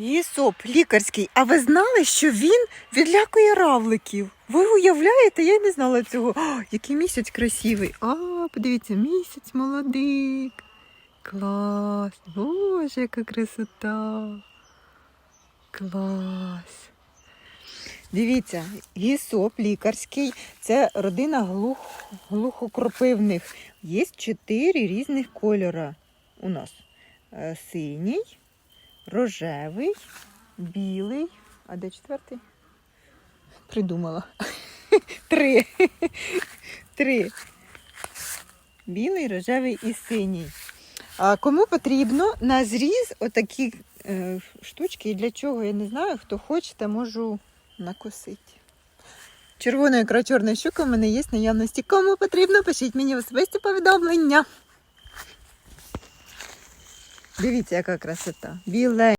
Гісоп лікарський. А ви знали, що він відлякує равликів? Ви уявляєте? Я не знала цього. О, який місяць красивий. А, подивіться, місяць молодик. Клас. Боже, яка красота. Клас. Дивіться, гісоп лікарський це родина глух, глухокропивних. Є чотири різних кольора у нас. Е, Синій, рожевий, білий. А де четвертий? Придумала. Три. Три. Білий, рожевий і синій. А кому потрібно на зріз отакі е, штучки, і для чого, я не знаю, хто хочете, можу накосити. Червона ікра чорна щука в мене є наявності. Кому потрібно, пишіть мені особисті повідомлення. Дивіться, яка красота. Біле.